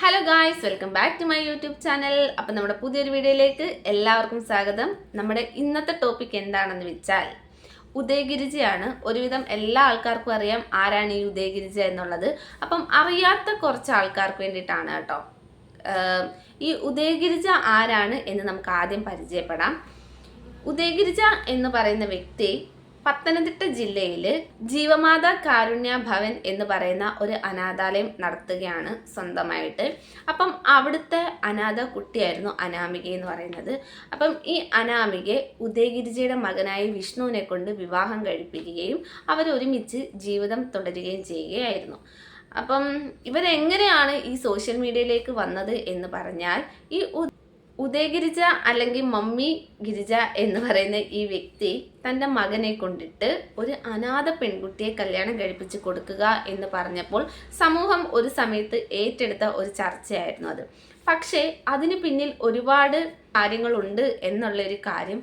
Hello guys welcome back to my YouTube channel അപ്പം നമ്മുടെ പുതിയൊരു വീഡിയോയിലേക്ക് എല്ലാവർക്കും സ്വാഗതം. നമ്മുടെ ഇന്നത്തെ ടോപ്പിക് എന്താണെന്ന് വെച്ചാൽ ഉദയഗിരിജയാണ്. ഒരുവിധം എല്ലാ ആൾക്കാർക്കും അറിയാം ആരാണ് ഈ ഉദയഗിരിജ എന്നുള്ളത്. അപ്പം അറിയാത്ത കുറച്ച് ആൾക്കാർക്ക് വേണ്ടിയിട്ടാണ് കേട്ടോ. ഈ ഉദയഗിരിജ ആരാണ് എന്ന് നമുക്ക് ആദ്യം പരിചയപ്പെടാം. ഉദയഗിരിജ എന്ന് പറയുന്ന വ്യക്തി പത്തനംതിട്ട ജില്ലയിൽ ജീവമാത കാരുണ്യ ഭവൻ എന്ന് പറയുന്ന ഒരു അനാഥാലയം നടത്തുകയാണ് സ്വന്തമായിട്ട്. അപ്പം അവിടുത്തെ അനാഥ കുട്ടിയായിരുന്നു അനാമിക എന്ന് പറയുന്നത്. അപ്പം ഈ അനാമികയെ ഉദയഗിരിജയുടെ മകനായ വിഷ്ണുവിനെ കൊണ്ട് വിവാഹം കഴിപ്പിക്കുകയും അവരൊരുമിച്ച് ജീവിതം തുടരുകയും ചെയ്യുകയായിരുന്നു. അപ്പം ഇവരെങ്ങനെയാണ് ഈ സോഷ്യൽ മീഡിയയിലേക്ക് വന്നത് എന്ന് പറഞ്ഞാൽ ഈ ഉദയഗിരിജ അല്ലെങ്കിൽ മമ്മി ഗിരിജ എന്ന് പറയുന്ന ഈ വ്യക്തി തന്റെ മകനെ കൊണ്ടിട്ട് ഒരു അനാഥ പെൺകുട്ടിയെ കല്യാണം കഴിപ്പിച്ച് കൊടുക്കുക എന്ന് പറഞ്ഞപ്പോൾ സമൂഹം ഒരു സമയത്ത് ഏറ്റെടുത്ത ഒരു ചർച്ചയായിരുന്നു അത്. പക്ഷേ അതിന് പിന്നിൽ ഒരുപാട് കാര്യങ്ങളുണ്ട് എന്നുള്ളൊരു കാര്യം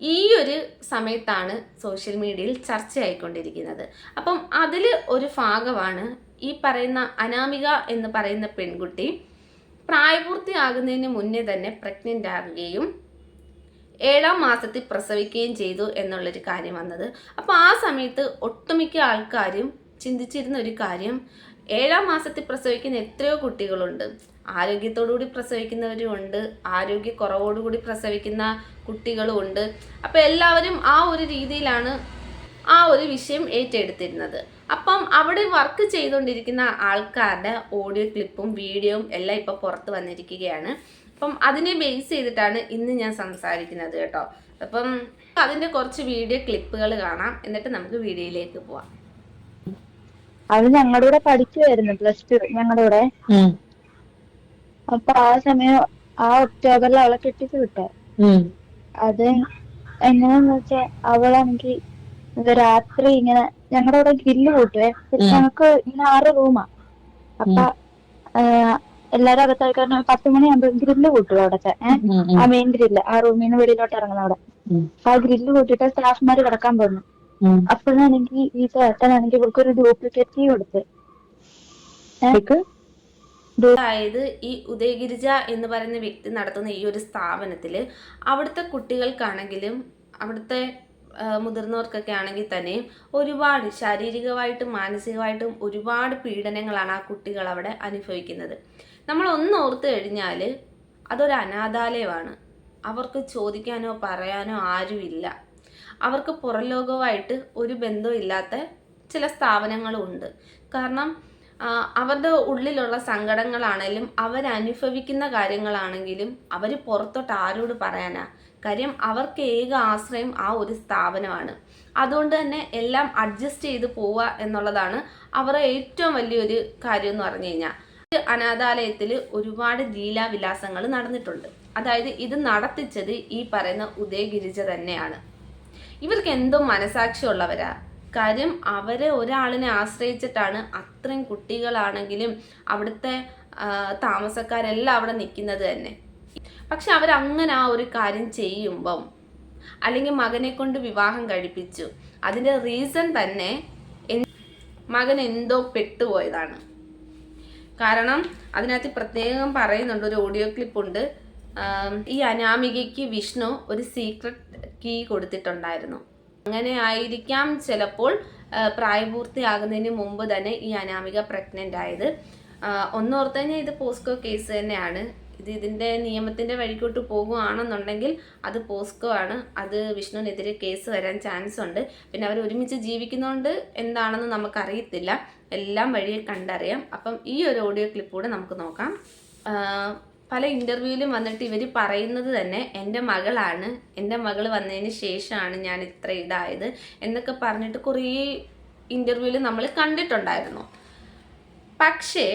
ഈ ഒരു സമയത്താണ് സോഷ്യൽ മീഡിയയിൽ ചർച്ചയായിക്കൊണ്ടിരിക്കുന്നത്. അപ്പം അതിൽ ഒരു ഭാഗമാണ് ഈ പറയുന്ന അനാമിക എന്ന് പറയുന്ന പെൺകുട്ടി പ്രായപൂർത്തിയാകുന്നതിന് മുന്നേ തന്നെ പ്രഗ്നന്റ് ആകുകയും ഏഴാം മാസത്തിൽ പ്രസവിക്കുകയും ചെയ്തു എന്നുള്ളൊരു കാര്യം വന്നത്. അപ്പോൾ ആ സമയത്ത് ഒട്ടുമിക്ക ആൾക്കാരും ചിന്തിച്ചിരുന്ന ഒരു കാര്യം ഏഴാം മാസത്തിൽ പ്രസവിക്കുന്ന എത്രയോ കുട്ടികളുണ്ട്. ആരോഗ്യത്തോടുകൂടി പ്രസവിക്കുന്നവരും ഉണ്ട് ആരോഗ്യക്കുറവോടുകൂടി പ്രസവിക്കുന്ന കുട്ടികളുമുണ്ട് അപ്പോൾ എല്ലാവരും ആ ഒരു രീതിയിലാണ് ആ ഒരു വിഷയം ഏറ്റെടുത്തിരുന്നത്. അപ്പം അവിടെ വർക്ക് ചെയ്തുകൊണ്ടിരിക്കുന്ന ആൾക്കാരുടെ ഓഡിയോ ക്ലിപ്പും വീഡിയോയും എല്ലാം ഇപ്പോൾ പുറത്ത് വന്നിരിക്കുകയാണ്. അപ്പം അതിനെ ബേസ് ചെയ്തിട്ടാണ് ഇന്ന് ഞാൻ സംസാരിക്കുന്നത് കേട്ടോ. അപ്പം അതിന്റെ കുറച്ച് വീഡിയോ ക്ലിപ്പുകൾ കാണാം. എന്നിട്ട് നമുക്ക് വീഡിയോയിലേക്ക് പോവാം. അത് ഞങ്ങളുടെ കൂടെ പഠിക്കുമായിരുന്നു പ്ലസ് ടു ഞങ്ങളുടെ കൂടെ. അപ്പൊ ആ സമയം ആ ഒക്ടോബറിൽ അവളെ കെട്ടിച്ചു വിട്ടു. അത് എങ്ങനെയാന്ന് വെച്ചാ അവളാണെങ്കിൽ രാത്രി ഇങ്ങനെ ഞങ്ങളുടെ അവിടെ ഗ്രില്ല് കൂട്ടുവേ. ഞങ്ങക്ക് ഇങ്ങനെ ആറ് റൂമാ. അപ്പൊ എല്ലാരും അകത്ത് ആൾക്കാരും പത്ത് മണിയാകുമ്പോ ഗ്രില്ല് കൂട്ടുവേ അവിടത്തെ ആ മെയിൻ ഗ്രില്ല് ആ റൂമിൽ നിന്ന് വെളിയിലോട്ട് ഇറങ്ങുന്ന അവിടെ. ആ ഗ്രില്ല് കൂട്ടിയിട്ട് സ്റ്റാഫ്മാര് കിടക്കാൻ പോന്നു. അപ്പോഴാണെങ്കിൽ ഈ ചേട്ടനാണെങ്കിൽ ഇവർക്ക് ഒരു ഡ്യൂപ്ലിക്കേറ്റ് കീ കൊടുത്ത് അതായത് ഈ ഉദയഗിരിജ എന്ന് പറയുന്ന വ്യക്തി നടത്തുന്ന ഈ ഒരു സ്ഥാപനത്തിൽ അവിടുത്തെ കുട്ടികൾക്കാണെങ്കിലും അവിടുത്തെ മുതിർന്നവർക്കൊക്കെ ആണെങ്കിൽ തന്നെയും ഒരുപാട് ശാരീരികമായിട്ടും മാനസികമായിട്ടും ഒരുപാട് പീഡനങ്ങളാണ് ആ കുട്ടികൾ അവിടെ അനുഭവിക്കുന്നത്. നമ്മൾ ഒന്ന് ഓർത്തു കഴിഞ്ഞാൽ അതൊരു അനാഥാലയമാണ്. അവർക്ക് ചോദിക്കാനോ പറയാനോ ആരുമില്ല. അവർക്ക് പുറം ലോകവുമായിട്ട് ഒരു ബന്ധവും ഇല്ലാത്ത ചില സ്ഥാപനങ്ങളും ഉണ്ട്. കാരണം അവരുടെ ഉള്ളിലുള്ള സങ്കടങ്ങളാണെങ്കിലും അവരനുഭവിക്കുന്ന കാര്യങ്ങളാണെങ്കിലും അവർ പുറത്തോട്ട് ആരോട് പറയാനാ? കാര്യം അവർക്ക് ഏക ആശ്രയം ആ ഒരു സ്ഥാപനമാണ്. അതുകൊണ്ട് തന്നെ എല്ലാം അഡ്ജസ്റ്റ് ചെയ്ത് പോവുക എന്നുള്ളതാണ് അവരുടെ ഏറ്റവും വലിയൊരു കാര്യം എന്ന് പറഞ്ഞു കഴിഞ്ഞാൽ അനാഥാലയത്തിൽ ഒരുപാട് ലീലാവിലാസങ്ങൾ നടന്നിട്ടുണ്ട്. അതായത് ഇത് നടത്തിച്ചത് ഈ പറയുന്ന ഉദയഗിരിജ തന്നെയാണ്. ഇവർക്ക് എന്തോ മനസാക്ഷിയുള്ളവരാ. കാര്യം അവരെ ഒരാളിനെ ആശ്രയിച്ചിട്ടാണ് അത്രയും കുട്ടികളാണെങ്കിലും അവിടുത്തെ താമസക്കാരെല്ലാം അവിടെ നിൽക്കുന്നത് തന്നെ. പക്ഷെ അവരങ്ങനെ ആ ഒരു കാര്യം ചെയ്യുമ്പം അല്ലെങ്കിൽ മകനെ കൊണ്ട് വിവാഹം കഴിപ്പിച്ചു. അതിന്റെ റീസൺ തന്നെ മകൻ എന്തോ പെട്ടുപോയതാണ്. കാരണം അതിനകത്ത് പ്രത്യേകം പറയുന്നുണ്ട് ഒരു ഓഡിയോ ക്ലിപ്പ് ഉണ്ട് ഈ അനാമികയ്ക്ക് വിഷ്ണു ഒരു സീക്രട്ട് കീ കൊടുത്തിട്ടുണ്ടായിരുന്നു. അങ്ങനെ ആയിരിക്കാം ചിലപ്പോൾ പ്രായപൂർത്തിയാകുന്നതിന് മുമ്പ് തന്നെ ഈ അനാമിക പ്രഗ്നന്റ് ആയത്. ഒന്നോർത്ത് കഴിഞ്ഞാൽ ഇത് പോസ്കോ കേസ് തന്നെയാണ്. ഇത് ഇതിന്റെ നിയമത്തിന്റെ വഴിക്കോട്ട് പോകുകയാണെന്നുണ്ടെങ്കിൽ അത് പോസ്കോ ആണ്. അത് വിഷ്ണുവിനെതിരെ കേസ് വരാൻ ചാൻസ് ഉണ്ട്. പിന്നെ അവർ ഒരുമിച്ച് ജീവിക്കുന്നതുകൊണ്ട് എന്താണെന്ന് നമുക്കറിയത്തില്ല. എല്ലാം വഴിയെ കണ്ടറിയാം. അപ്പം ഈ ഒരു ഓഡിയോ ക്ലിപ്പ് കൂടെ നമുക്ക് നോക്കാം. പല ഇന്റർവ്യൂവിലും വന്നിട്ട് ഇവർ പറയുന്നത് തന്നെ എന്റെ മകളാണ്. എന്റെ മകൾ വന്നതിന് ശേഷമാണ് ഞാൻ ഇത്ര ഇതായത് എന്നൊക്കെ പറഞ്ഞിട്ട് കുറേ ഇന്റർവ്യൂവിൽ നമ്മൾ കണ്ടിട്ടുണ്ടായിരുന്നു. പക്ഷേ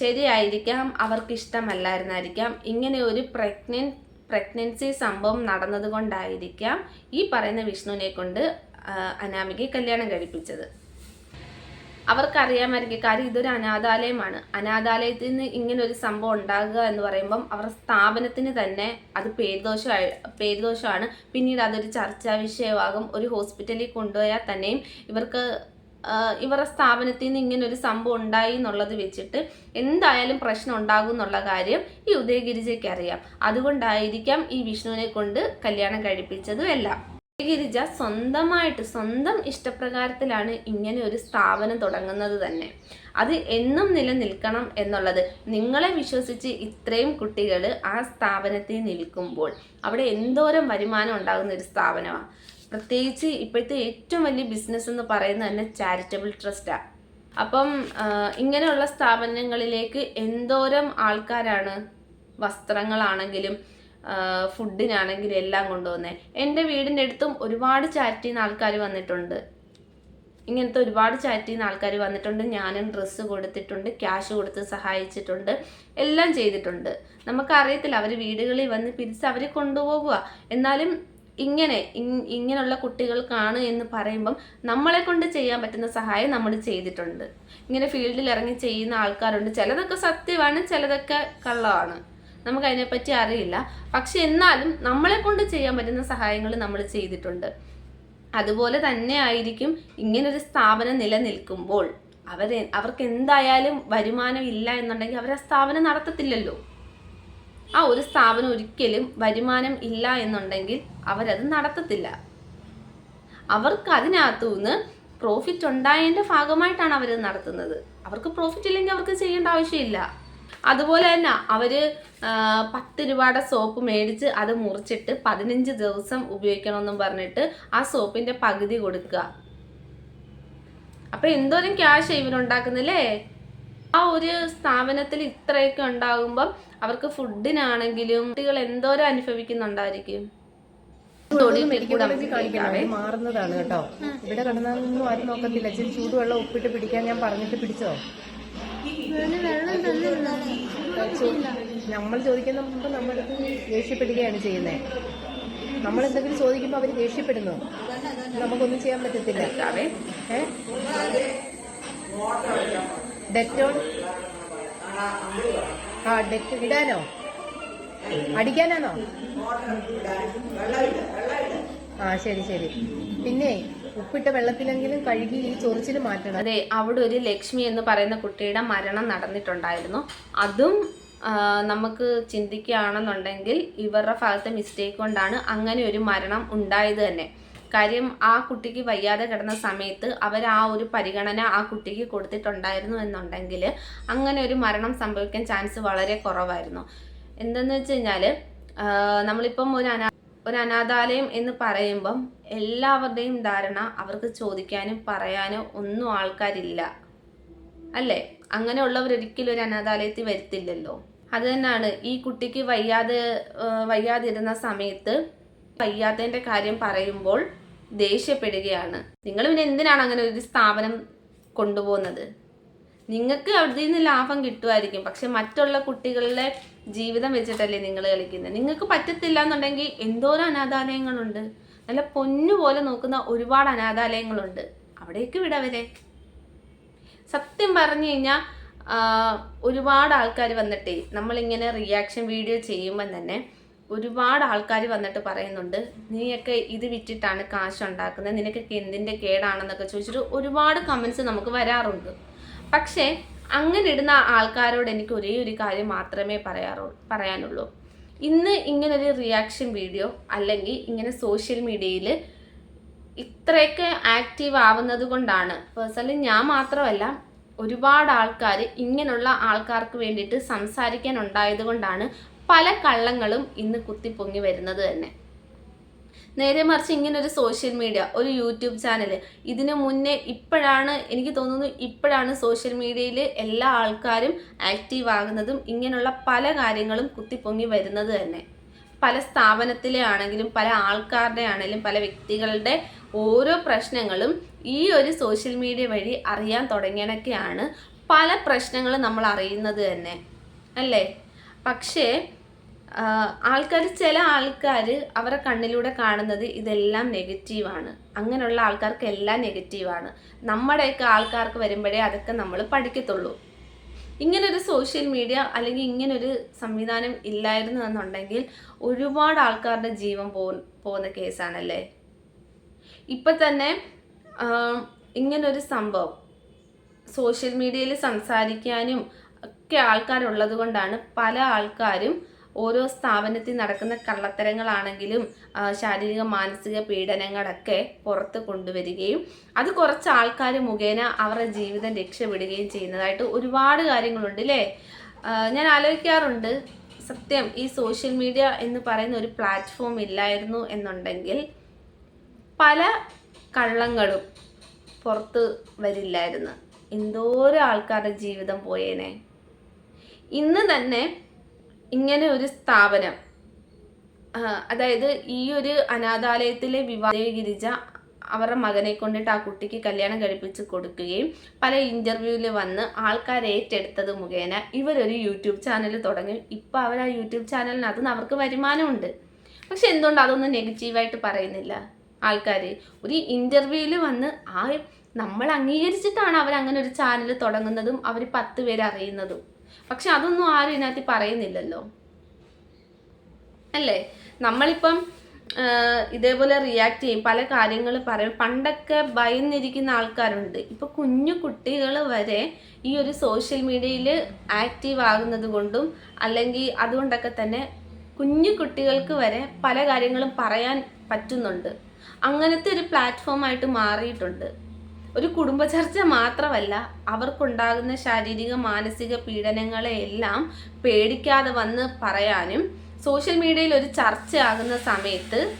ശരിയായിരിക്കാം അവർക്ക് ഇഷ്ടമല്ലായിരുന്നായിരിക്കാം ഇങ്ങനെ ഒരു പ്രഗ്നൻ പ്രഗ്നൻസി സംഭവം നടന്നത് കൊണ്ടായിരിക്കാം ഈ പറയുന്ന വിഷ്ണുവിനെ കൊണ്ട് അനാമികയെ കല്യാണം കഴിപ്പിച്ചത്. അവർക്കറിയാമായിരിക്കും കാര്യം. ഇതൊരു അനാഥാലയമാണ്. അനാഥാലയത്തിൽ നിന്ന് ഇങ്ങനെ ഒരു സംഭവം ഉണ്ടാകുക എന്ന് പറയുമ്പം അവരുടെ സ്ഥാപനത്തിന് തന്നെ അത് പേരുദോഷമായി പേരുദോഷമാണ്. പിന്നീട് അതൊരു ചർച്ചാ വിഷയമാകും. ഒരു ഹോസ്പിറ്റലിൽ കൊണ്ടുപോയാൽ തന്നെയും ഇവർക്ക് ഇവരുടെ സ്ഥാപനത്തിൽ നിന്ന് ഇങ്ങനെ ഒരു സംഭവം ഉണ്ടായി എന്നുള്ളത് വെച്ചിട്ട് എന്തായാലും പ്രശ്നം ഉണ്ടാകും എന്നുള്ള കാര്യം ഈ ഉദയഗിരിജയ്ക്ക് അറിയാം. അതുകൊണ്ടായിരിക്കാം ഈ വിഷ്ണുവിനെ കൊണ്ട് കല്യാണം കഴിപ്പിച്ചതും എല്ലാം ഉദയഗിരിജ സ്വന്തമായിട്ട് സ്വന്തം ഇഷ്ടപ്രകാരത്തിലാണ് ഇങ്ങനെ ഒരു സ്ഥാപനം തുടങ്ങുന്നത് തന്നെ. അത് എന്നും നിലനിൽക്കണം എന്നുള്ളത്. നിങ്ങളെ വിശ്വസിച്ച് ഇത്രയും കുട്ടികൾ ആ സ്ഥാപനത്തിൽ നിൽക്കുമ്പോൾ അവിടെ എന്തോരം വരുമാനം ഉണ്ടാകുന്ന ഒരു സ്ഥാപനമാണ് പ്രത്യേകിച്ച് ഇപ്പോഴത്തെ ഏറ്റവും വലിയ ബിസിനസ് എന്ന് പറയുന്നത് തന്നെ ചാരിറ്റബിൾ ട്രസ്റ്റാണ് അപ്പം ഇങ്ങനെയുള്ള സ്ഥാപനങ്ങളിലേക്ക് എന്തോരം ആൾക്കാരാണ്? വസ്ത്രങ്ങളാണെങ്കിലും ഫുഡിനാണെങ്കിലും എല്ലാം കൊണ്ടുവന്നേ. എന്റെ വീടിന്റെ അടുത്തും ഒരുപാട് ചാരിറ്റിയിൽ നിന്ന് ആൾക്കാർ വന്നിട്ടുണ്ട്. ഇങ്ങനത്തെ ഒരുപാട് ചാറ്റിൽ നിന്ന് ആൾക്കാർ വന്നിട്ടുണ്ട്. ഞാനും ഡ്രസ്സ് കൊടുത്തിട്ടുണ്ട് ക്യാഷ് കൊടുത്ത് സഹായിച്ചിട്ടുണ്ട് എല്ലാം ചെയ്തിട്ടുണ്ട്. നമുക്കറിയത്തില്ല അവർ വീടുകളിൽ വന്ന് പിരിച്ച് അവർ കൊണ്ടുപോകുക എന്നാലും ഇങ്ങനെ ഇങ്- ഇങ്ങനെയുള്ള കുട്ടികൾക്കാണ് എന്ന് പറയുമ്പം നമ്മളെ കൊണ്ട് ചെയ്യാൻ പറ്റുന്ന സഹായം നമ്മൾ ചെയ്തിട്ടുണ്ട്. ഇങ്ങനെ ഫീൽഡിൽ ഇറങ്ങി ചെയ്യുന്ന ആൾക്കാരുണ്ട്. ചിലതൊക്കെ സത്യമാണ് ചിലതൊക്കെ കള്ളമാണ്. നമുക്ക് അതിനെപ്പറ്റി അറിയില്ല. പക്ഷെ എന്നാലും നമ്മളെ കൊണ്ട് ചെയ്യാൻ പറ്റുന്ന സഹായങ്ങൾ നമ്മൾ ചെയ്തിട്ടുണ്ട്. അതുപോലെ തന്നെ ആയിരിക്കും ഇങ്ങനൊരു സ്ഥാപനം നിലനിൽക്കുമ്പോൾ അവരെ അവർക്ക് എന്തായാലും വരുമാനം ഇല്ല എന്നുണ്ടെങ്കിൽ അവർ ആ സ്ഥാപനം നടത്തത്തില്ലല്ലോ. ആ ഒരു സ്ഥാപനം ഒരിക്കലും വരുമാനം ഇല്ല എന്നുണ്ടെങ്കിൽ അവരത് നടത്തത്തില്ല. അവർക്ക് അതിനകത്തു നിന്ന് പ്രോഫിറ്റ് ഉണ്ടായതിന്റെ ഭാഗമായിട്ടാണ് അവരത് നടത്തുന്നത്. അവർക്ക് പ്രോഫിറ്റ് ഇല്ലെങ്കിൽ അവർക്ക് ചെയ്യേണ്ട ആവശ്യമില്ല. അതുപോലെ തന്നെ അവർ പത്ത് രൂപയുടെ സോപ്പ് മേടിച്ച് അത് മുറിച്ചിട്ട് പതിനഞ്ച് ദിവസം ഉപയോഗിക്കണമെന്നും പറഞ്ഞിട്ട് ആ സോപ്പിന്റെ പകുതി കൊടുക്കുക. അപ്പൊ എന്തോരം ക്യാഷ് ഇവരുണ്ടാക്കുന്നില്ലേ? ആ ഒരു സ്ഥാപനത്തിൽ ഇത്രയൊക്കെ ഉണ്ടാകുമ്പം അവർക്ക് ഫുഡിനാണെങ്കിലും കുട്ടികൾ എന്തോരം അനുഭവിക്കുന്നുണ്ടായിരിക്കും? മാറുന്നതാണ് കേട്ടോ. ഇവിടെ കിടന്നൊന്നും ആരും നോക്കത്തില്ല. ഇച്ചിരി ചൂടുവെള്ളം ഉപ്പിട്ട് പിടിക്കാൻ ഞാൻ പറഞ്ഞിട്ട് പിടിച്ചോ നമ്മൾ ചോദിക്കുന്ന മുമ്പ് നമ്മുടെ ദേഷ്യപ്പെടുകയാണ് ചെയ്യുന്നത് നമ്മൾ എന്തെങ്കിലും ചോദിക്കുമ്പോൾ അവർ ദേഷ്യപ്പെടുന്നു. നമുക്കൊന്നും ചെയ്യാൻ പറ്റത്തില്ല. ഡെറ്റോൾ ആ ഡെറ്റ് ഇടാനോ? അടിക്കാനാണോ? ആ ശരി ശരി. പിന്നെ ഉപ്പിട്ട വെള്ളത്തിലെങ്കിലും കഴുകി ഈ ചൊറിച്ചിൽ മാറ്റണം. അതെ അവിടെ ഒരു ലക്ഷ്മി എന്ന് പറയുന്ന കുട്ടിയുടെ മരണം നടന്നിട്ടുണ്ടായിരുന്നു. അതും നമുക്ക് ചിന്തിക്കുകയാണെന്നുണ്ടെങ്കിൽ ഇവരുടെ ഭാഗത്തെ മിസ്റ്റേക്ക് കൊണ്ടാണ് അങ്ങനെ ഒരു മരണം ഉണ്ടായത് തന്നെ. കാര്യം ആ കുട്ടിക്ക് വയ്യാതെ കിടന്ന സമയത്ത് അവർ ആ ഒരു പരിഗണന ആ കുട്ടിക്ക് കൊടുത്തിട്ടുണ്ടായിരുന്നു എന്നുണ്ടെങ്കിൽ അങ്ങനെ ഒരു മരണം സംഭവിക്കാൻ ചാൻസ് വളരെ കുറവായിരുന്നു. എന്തെന്ന് വെച്ച് കഴിഞ്ഞാൽ നമ്മളിപ്പം ഒരു അനാ ഒരു അനാഥാലയം എന്ന് പറയുമ്പം എല്ലാവരുടെയും ധാരണ അവർക്ക് ചോദിക്കാനും പറയാനോ ഒന്നും ആൾക്കാരില്ല. അല്ലേ? അങ്ങനെയുള്ളവർ ഒരിക്കലും ഒരു അനാഥാലയത്തിൽ വരുത്തില്ലല്ലോ. അത് തന്നെയാണ് ഈ കുട്ടിക്ക് വയ്യാതെ വയ്യാതിരുന്ന സമയത്ത് വയ്യാത്തതിന്റെ കാര്യം പറയുമ്പോൾ ദേഷ്യപ്പെടുകയാണ്. നിങ്ങൾ പിന്നെ എന്തിനാണ് അങ്ങനെ ഒരു സ്ഥാപനം കൊണ്ടുപോകുന്നത്? നിങ്ങൾക്ക് അവിടെ നിന്ന് ലാഭം കിട്ടുമായിരിക്കും. പക്ഷെ മറ്റുള്ള കുട്ടികളുടെ ജീവിതം വെച്ചിട്ടല്ലേ നിങ്ങൾ കളിക്കുന്നത്. നിങ്ങൾക്ക് പറ്റത്തില്ല എന്നുണ്ടെങ്കിൽ എന്തോരം അനാഥാലയങ്ങളുണ്ട്. നല്ല പൊന്നു പോലെ നോക്കുന്ന ഒരുപാട് അനാഥാലയങ്ങളുണ്ട്. അവിടേക്ക് വിടവരെ സത്യം പറഞ്ഞു കഴിഞ്ഞാൽ ഒരുപാട് ആൾക്കാർ വന്നിട്ടേ നമ്മളിങ്ങനെ റിയാക്ഷൻ വീഡിയോ ചെയ്യുമ്പം തന്നെ ഒരുപാട് ആൾക്കാർ വന്നിട്ട് പറയുന്നുണ്ട് നീയൊക്കെ ഇത് വിറ്റിട്ടാണ് കാശ് ഉണ്ടാക്കുന്നത് നിനക്കൊക്കെ എന്തിന്റെ കേടാണെന്നൊക്കെ ചോദിച്ചിട്ട് ഒരുപാട് കമൻസ് നമുക്ക് വരാറുണ്ട്. പക്ഷേ അങ്ങനെ ഇടുന്ന ആൾക്കാരോട് എനിക്ക് ഒരേ ഒരു കാര്യം മാത്രമേ പറയാറു പറയാനുള്ളൂ. ഇന്ന് ഇങ്ങനൊരു റിയാക്ഷൻ വീഡിയോ അല്ലെങ്കിൽ ഇങ്ങനെ സോഷ്യൽ മീഡിയയിൽ ഇത്രയൊക്കെ ആക്റ്റീവ് ആവുന്നത് കൊണ്ടാണ്. പേഴ്സണലി ഞാൻ മാത്രമല്ല ഒരുപാട് ആൾക്കാർ ഇങ്ങനെയുള്ള ആൾക്കാർക്ക് വേണ്ടിയിട്ട് സംസാരിക്കാൻ ഉണ്ടായത് കൊണ്ടാണ് പല കള്ളങ്ങളും ഇന്ന് കുത്തിപ്പൊങ്ങി വരുന്നത് തന്നെ. നേരെ മറിച്ച് ഇങ്ങനെ ഒരു സോഷ്യൽ മീഡിയ ഒരു യൂട്യൂബ് ചാനൽ ഇതിനു മുന്നേ ഇപ്പോഴാണ് എനിക്ക് തോന്നുന്നു ഇപ്പോഴാണ് സോഷ്യൽ മീഡിയയിൽ എല്ലാ ആൾക്കാരും ആക്റ്റീവ് ആകുന്നതും ഇങ്ങനെയുള്ള പല കാര്യങ്ങളും കുത്തിപ്പൊങ്ങി വരുന്നത് തന്നെ. പല സ്ഥാപനത്തിലെ ആണെങ്കിലും പല ആൾക്കാരുടെ ആണെങ്കിലും പല വ്യക്തികളുടെ ഓരോ പ്രശ്നങ്ങളും ഈ ഒരു സോഷ്യൽ മീഡിയ വഴി അറിയാൻ തുടങ്ങിയതൊക്കെയാണ് പല പ്രശ്നങ്ങളും നമ്മൾ അറിയുന്നത് തന്നെ. അല്ലേ? പക്ഷേ ആൾക്കാർ ചില ആൾക്കാർ അവരുടെ കണ്ണിലൂടെ കാണുന്നത് ഇതെല്ലാം നെഗറ്റീവാണ് അങ്ങനെയുള്ള ആൾക്കാർക്ക് എല്ലാം നെഗറ്റീവാണ് നമ്മുടെയൊക്കെ ആൾക്കാർക്ക് വരുമ്പോഴേ അതൊക്കെ നമ്മൾ പഠിക്കത്തുള്ളൂ. ഇങ്ങനൊരു സോഷ്യൽ മീഡിയ അല്ലെങ്കിൽ ഇങ്ങനൊരു സംവിധാനം ഇല്ലായിരുന്നു എന്നുണ്ടെങ്കിൽ ഒരുപാട് ആൾക്കാരുടെ ജീവൻ പോ പോകുന്ന കേസാണല്ലേ? ഇപ്പം തന്നെ ഇങ്ങനൊരു സംഭവം. സോഷ്യൽ മീഡിയയിൽ സംസാരിക്കാനും ഒക്കെ ആൾക്കാരുള്ളത് കൊണ്ടാണ് പല ആൾക്കാരും ഓരോ സ്ഥാപനത്തിൽ നടക്കുന്ന കള്ളത്തരങ്ങളാണെങ്കിലും ശാരീരിക മാനസിക പീഡനങ്ങളൊക്കെ പുറത്ത് കൊണ്ടുവരികയും അത് കുറച്ച് ആൾക്കാർ മുഖേന അവരുടെ ജീവിതം രക്ഷപ്പെടുകയും ചെയ്യുന്നതായിട്ട് ഒരുപാട് കാര്യങ്ങളുണ്ട് അല്ലേ ഞാൻ ആലോചിക്കാറുണ്ട്. സത്യം ഈ സോഷ്യൽ മീഡിയ എന്ന് പറയുന്ന ഒരു പ്ലാറ്റ്ഫോം ഇല്ലായിരുന്നു എന്നുണ്ടെങ്കിൽ പല കള്ളങ്ങളും പുറത്ത് വരില്ലായിരുന്നു. എന്തോരം ആൾക്കാരുടെ ജീവിതം പോയേനെ. ഇന്ന് തന്നെ ഇങ്ങനെ ഒരു സ്ഥാപനം. അതായത് ഈ ഒരു അനാഥാലയത്തിലെ വിവാഹ ഗിരിജ അവരുടെ മകനെ കൊണ്ടിട്ട് ആ കുട്ടിക്ക് കല്യാണം കഴിപ്പിച്ച് കൊടുക്കുകയും പല ഇന്റർവ്യൂവിൽ വന്ന് ആൾക്കാർ ഏറ്റെടുത്തത് മുഖേന ഇവരൊരു യൂട്യൂബ് ചാനൽ തുടങ്ങി. ഇപ്പം അവർ ആ യൂട്യൂബ് ചാനലിനകത്ത് നിന്ന് അവർക്ക് വരുമാനമുണ്ട്. പക്ഷെ എന്തുകൊണ്ട് അതൊന്നും നെഗറ്റീവായിട്ട് പറയുന്നില്ല ആൾക്കാർ ഒരു ഇന്റർവ്യൂവിൽ വന്ന് ആ നമ്മൾ അംഗീകരിച്ചിട്ടാണ് അവർ അങ്ങനെ ഒരു ചാനൽ തുടങ്ങുന്നതും അവർ പത്ത് പേര് അറിയുന്നതും. പക്ഷെ അതൊന്നും ആരും ഇതിനകത്ത് പറയുന്നില്ലല്ലോ. അല്ലേ? നമ്മളിപ്പം ഇതേപോലെ റിയാക്ട് ചെയ്യും. പല കാര്യങ്ങൾ പറയും. പണ്ടൊക്കെ ഭയന്നിരിക്കുന്ന ആൾക്കാരുണ്ട്. ഇപ്പൊ കുഞ്ഞു കുട്ടികൾ വരെ ഈ ഒരു സോഷ്യൽ മീഡിയയിൽ ആക്റ്റീവ് ആകുന്നത് കൊണ്ടും അല്ലെങ്കിൽ അതുകൊണ്ടൊക്കെ തന്നെ കുഞ്ഞു കുട്ടികൾക്ക് വരെ പല കാര്യങ്ങളും പറയാൻ പറ്റുന്നുണ്ട്. അങ്ങനത്തെ ഒരു പ്ലാറ്റ്ഫോമായിട്ട് മാറിയിട്ടുണ്ട്. ഒരു കുടുംബ ചർച്ച മാത്രമല്ല അവർക്കുണ്ടാകുന്ന ശാരീരിക മാനസിക പീഡനങ്ങളെയെല്ലാം പേടിക്കാതെ വന്ന് പറയാനും സോഷ്യൽ മീഡിയയിൽ ഒരു ചർച്ചയാകുന്ന സമയത്ത്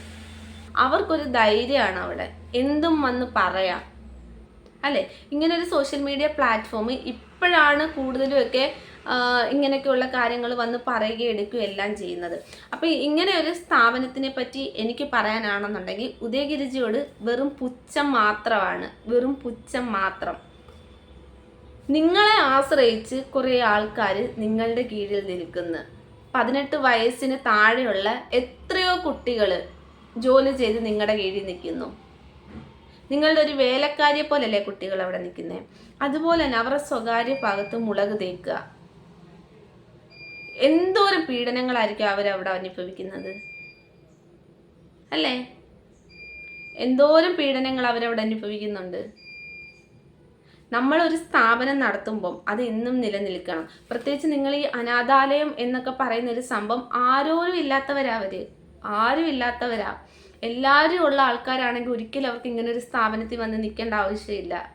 അവർക്കൊരു ധൈര്യമാണ് അവിടെ. എന്തും വന്ന് പറയാം. അല്ലേ? ഇങ്ങനൊരു സോഷ്യൽ മീഡിയ പ്ലാറ്റ്ഫോം ഇപ്പോഴാണ് കൂടുതലും ഒക്കെ ഇങ്ങനെയൊക്കെയുള്ള കാര്യങ്ങൾ വന്ന് പറയുകയും എടുക്കുകയും എല്ലാം ചെയ്യുന്നത്. അപ്പോൾ ഇങ്ങനെ ഒരു സ്ഥാപനത്തിനെ പറ്റി എനിക്ക് പറയാനാണെന്നുണ്ടെങ്കിൽ ഉദയഗിരിജിയോട് വെറും പുച്ഛം മാത്രമാണ്. വെറും പുച്ഛം മാത്രം. നിങ്ങളെ ആശ്രയിച്ച് കുറേ ആൾക്കാർ നിങ്ങളുടെ കീഴിൽ നിൽക്കുന്നു. പതിനെട്ട് വയസ്സിന് താഴെയുള്ള എത്രയോ കുട്ടികൾ ജോലി ചെയ്ത് നിങ്ങളുടെ കീഴിൽ നിൽക്കുന്നു. നിങ്ങളുടെ ഒരു വേലക്കാരിയെ പോലെയല്ലേ കുട്ടികൾ അവിടെ നിൽക്കുന്നത് അതുപോലെ തന്നെ അവരുടെ സ്വകാര്യ ഭാഗത്ത് മുളക് തേക്കുക. എന്തോരം പീഡനങ്ങളായിരിക്കും അവരവിടെ അനുഭവിക്കുന്നത്? അല്ലേ? എന്തോരം പീഡനങ്ങൾ അവരവിടെ അനുഭവിക്കുന്നുണ്ട്? നമ്മൾ ഒരു സ്ഥാപനം നടത്തുമ്പം അത് എന്നും നിലനിൽക്കണം. പ്രത്യേകിച്ച് നിങ്ങൾ ഈ അനാഥാലയം എന്നൊക്കെ പറയുന്ന ഒരു സംഭവം ആരോരും ഇല്ലാത്തവരാ അവർ. ആരും ഇല്ലാത്തവരാ. എല്ലാവരും ഉള്ള ആൾക്കാരാണെങ്കിൽ ഒരിക്കലും അവർക്ക് ഇങ്ങനെ ഒരു സ്ഥാപനത്തിൽ വന്ന് നിൽക്കേണ്ട ആവശ്യമില്ല.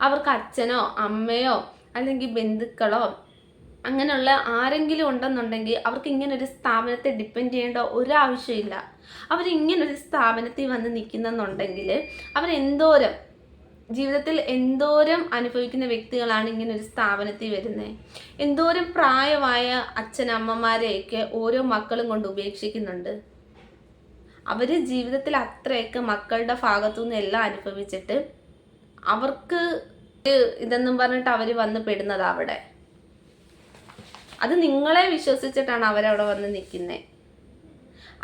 അവർക്ക് അച്ഛനോ അമ്മയോ അല്ലെങ്കിൽ ബന്ധുക്കളോ അങ്ങനെയുള്ള ആരെങ്കിലും ഉണ്ടെന്നുണ്ടെങ്കിൽ അവർക്ക് ഇങ്ങനെ ഒരു സ്ഥാപനത്തെ ഡിപ്പെൻഡ് ചെയ്യേണ്ട ഒരാവശ്യമില്ല. അവർ ഇങ്ങനൊരു സ്ഥാപനത്തിൽ വന്ന് നിൽക്കുന്നെന്നുണ്ടെങ്കിൽ അവരെന്തോരം ജീവിതത്തിൽ എന്തോരം അനുഭവിക്കുന്ന വ്യക്തികളാണ് ഇങ്ങനെ ഒരു സ്ഥാപനത്തിൽ വരുന്നത് എന്തോരം പ്രായമായ അച്ഛനമ്മമാരെയൊക്കെ ഓരോ മക്കളും കൊണ്ട് ഉപേക്ഷിക്കുന്നുണ്ട്? അവർ ജീവിതത്തിൽ അത്രയൊക്കെ മക്കളുടെ ഭാഗത്തു നിന്ന് എല്ലാം അനുഭവിച്ചിട്ട് അവർക്ക് ഇതെന്നും പറഞ്ഞിട്ട് അവർ വന്ന് പെടുന്നത് അവിടെ. അത് നിങ്ങളെ വിശ്വസിച്ചിട്ടാണ് അവരവിടെ വന്ന് നിൽക്കുന്നത്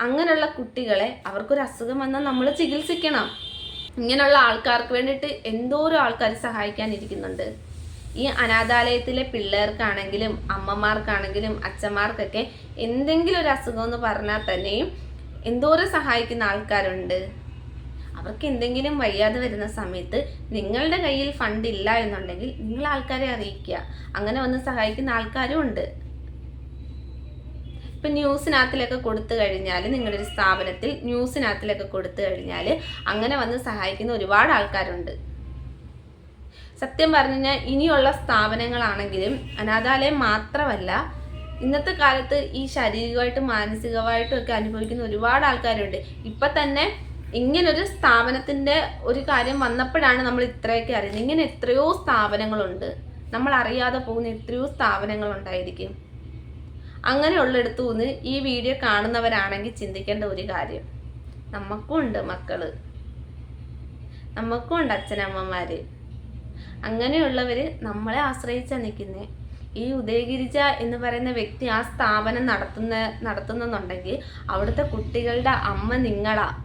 അങ്ങനെയുള്ള കുട്ടികളെ അവർക്കൊരു അസുഖം വന്നാൽ നമ്മൾ ചികിത്സിക്കണം. ഇങ്ങനെയുള്ള ആൾക്കാർക്ക് വേണ്ടിയിട്ട് എന്തോരം ആൾക്കാർ സഹായിക്കാനിരിക്കുന്നുണ്ട്. ഈ അനാഥാലയത്തിലെ പിള്ളേർക്കാണെങ്കിലും അമ്മമാർക്കാണെങ്കിലും അച്ഛന്മാർക്കൊക്കെ എന്തെങ്കിലും ഒരു അസുഖം എന്ന് പറഞ്ഞാൽ തന്നെയും എന്തോരം സഹായിക്കുന്ന ആൾക്കാരുണ്ട്. അവർക്ക് എന്തെങ്കിലും വയ്യാതെ വരുന്ന സമയത്ത് നിങ്ങളുടെ കയ്യിൽ ഫണ്ട് ഇല്ല എന്നുണ്ടെങ്കിൽ നിങ്ങൾ ആൾക്കാരെ അറിയിക്കുക. അങ്ങനെ വന്ന് സഹായിക്കുന്ന ആൾക്കാരും ഉണ്ട്. ഇപ്പം ന്യൂസിനകത്തിലൊക്കെ കൊടുത്തു കഴിഞ്ഞാൽ നിങ്ങളുടെ സ്ഥാപനത്തിൽ ന്യൂസിനകത്തിലൊക്കെ കൊടുത്തു കഴിഞ്ഞാൽ അങ്ങനെ വന്ന് സഹായിക്കുന്ന ഒരുപാട് ആൾക്കാരുണ്ട്. സത്യം പറഞ്ഞു കഴിഞ്ഞാൽ ഇനിയുള്ള സ്ഥാപനങ്ങളാണെങ്കിലും അനാഥാലയം മാത്രമല്ല ഇന്നത്തെ കാലത്ത് ഈ ശാരീരികമായിട്ടും മാനസികമായിട്ടും ഒക്കെ അനുഭവിക്കുന്ന ഒരുപാട് ആൾക്കാരുണ്ട്. ഇപ്പൊ തന്നെ ഇങ്ങനൊരു സ്ഥാപനത്തിന്റെ ഒരു കാര്യം വന്നപ്പോഴാണ് നമ്മൾ ഇത്രയൊക്കെ അറിയുന്നത്. ഇങ്ങനെ എത്രയോ സ്ഥാപനങ്ങളുണ്ട്. നമ്മൾ അറിയാതെ പോകുന്ന എത്രയോ സ്ഥാപനങ്ങൾ ഉണ്ടായിരിക്കും അങ്ങനെയുള്ളിടത്തു നിന്ന് ഈ വീഡിയോ കാണുന്നവരാണെങ്കിൽ ചിന്തിക്കേണ്ട ഒരു കാര്യം. നമുക്കും ഉണ്ട് മക്കൾ. നമുക്കും ഉണ്ട് അച്ഛനമ്മമാര്. അങ്ങനെയുള്ളവര് നമ്മളെ ആശ്രയിച്ചാ നിൽക്കുന്നേ ഈ ഉദയഗിരിജ എന്ന് പറയുന്ന വ്യക്തി ആ സ്ഥാപനം നടത്തുന്ന നടത്തുന്നെന്നുണ്ടെങ്കിൽ അവിടുത്തെ കുട്ടികളുടെ അമ്മ നിങ്ങളാ.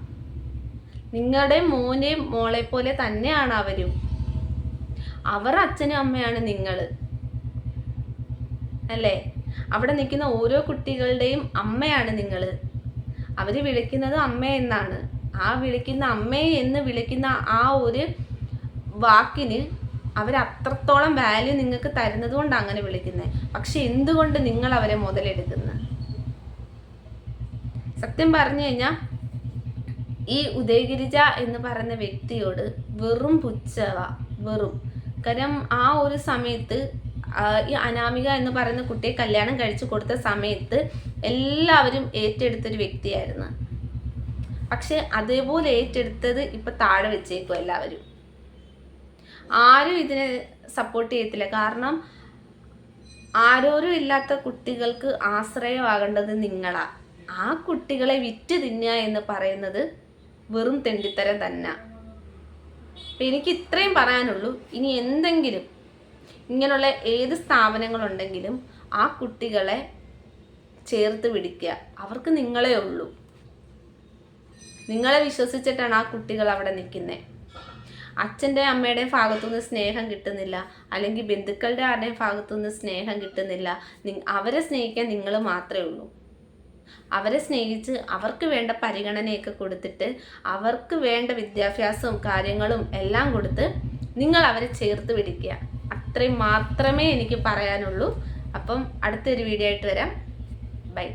നിങ്ങളുടെ മോനെയും മോളെ പോലെ തന്നെയാണ് അവരും. അവർ അച്ഛനും അമ്മയാണ് നിങ്ങൾ. അല്ലേ? അവിടെ നിൽക്കുന്ന ഓരോ കുട്ടികളുടെയും അമ്മയാണ് നിങ്ങൾ. അവർ വിളിക്കുന്നത് അമ്മ എന്നാണ്. ആ വിളിക്കുന്ന അമ്മയെ എന്ന് വിളിക്കുന്ന ആ ഒരു വാക്കിന് അവർ അത്രത്തോളം വാല്യൂ നിങ്ങൾക്ക് തരുന്നത് കൊണ്ടാണ് അങ്ങനെ വിളിക്കുന്നത്. പക്ഷെ എന്തുകൊണ്ട് നിങ്ങൾ അവരെ മുതലെടുക്കുന്നത് സത്യം പറഞ്ഞു കഴിഞ്ഞാൽ ഈ ഉദയഗിരിജ എന്ന് പറയുന്ന വ്യക്തിയോട് വെറും പുച്ഛവ വെറും. കാരണം ആ ഒരു സമയത്ത് ഈ അനാമിക എന്ന് പറയുന്ന കുട്ടിയെ കല്യാണം കഴിച്ചു കൊടുത്ത സമയത്ത് എല്ലാവരും ഏറ്റെടുത്തൊരു വ്യക്തിയായിരുന്നു. പക്ഷെ അതേപോലെ ഏറ്റെടുത്തത് ഇപ്പൊ താഴെ വെച്ചേക്കും എല്ലാവരും. ആരും ഇതിനെ സപ്പോർട്ട് ചെയ്യത്തില്ല. കാരണം ആരോരും ഇല്ലാത്ത കുട്ടികൾക്ക് ആശ്രയമാകേണ്ടത് നിങ്ങളാ. ആ കുട്ടികളെ വിറ്റ് തിന്നുക എന്ന് പറയുന്നത് വെറും തെണ്ടിത്തരം തന്നെ. എനിക്ക് ഇത്രയും പറയാനുള്ളൂ. ഇനി എന്തെങ്കിലും ഇങ്ങനെയുള്ള ഏത് സ്ഥാപനങ്ങളുണ്ടെങ്കിലും ആ കുട്ടികളെ ചേർത്ത് പിടിക്കുക. അവർക്ക് നിങ്ങളെ ഉള്ളൂ. നിങ്ങളെ വിശ്വസിച്ചിട്ടാണ് ആ കുട്ടികൾ അവിടെ നിൽക്കുന്നത് അച്ഛന്റെ അമ്മയുടെയും ഭാഗത്തുനിന്ന് സ്നേഹം കിട്ടുന്നില്ല. അല്ലെങ്കിൽ ബന്ധുക്കളുടെ ആരുടെയും ഭാഗത്തുനിന്ന് സ്നേഹം കിട്ടുന്നില്ല. അവരെ സ്നേഹിക്കാൻ നിങ്ങൾ മാത്രമേ ഉള്ളൂ. അവരെ സ്നേഹിച്ച് അവർക്ക് വേണ്ട പരിഗണനയൊക്കെ കൊടുത്തിട്ട് അവർക്ക് വേണ്ട വിദ്യാഭ്യാസവും കാര്യങ്ങളും എല്ലാം കൊടുത്ത് നിങ്ങൾ അവരെ ചേർത്ത് പിടിക്കുക. അത്രയും മാത്രമേ എനിക്ക് പറയാനുള്ളൂ. അപ്പം അടുത്തൊരു വീഡിയോ ആയിട്ട് വരാം. ബൈ